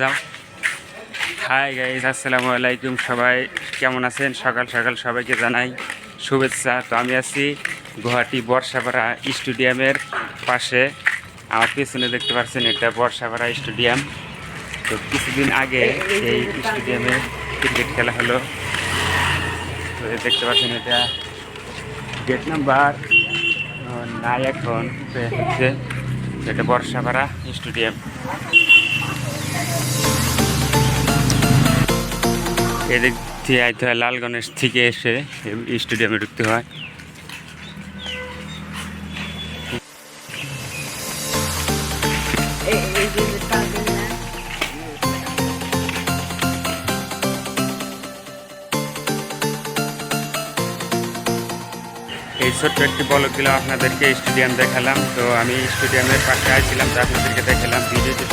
যাও। Hi guys আসসালামু আলাইকুম সবাই। কেমন আছেন? সকাল সকাল সবাইকে জানাই শুভেচ্ছা। তো আমি আছি গুয়াহাটি বর্ষাপাড়া স্টেডিয়ামের পাশে। আমার পেছনে দেখতে পাচ্ছেন এটা বর্ষাপাড়া স্টেডিয়াম। তো কিছুদিন আগে এই স্টেডিয়ামে ক্রিকেট খেলা হলো। তো দেখতে পাচ্ছেন এটা গেট নাম্বার নাই এখন হচ্ছে এটা বর্ষাপাড়া স্টেডিয়াম। এদিক দিয়ে আইতে হয় লালগণেশ থেকে এসে স্টেডিয়ামে ঢুকতে হয়। এই ছোট্ট একটি বলক আপনাদেরকে, স্টেডিয়াম দেখালাম। তো আমি স্টেডিয়ামের পাশে আইছিলাম, তো আপনাদেরকে দেখালাম। ভিডিওটি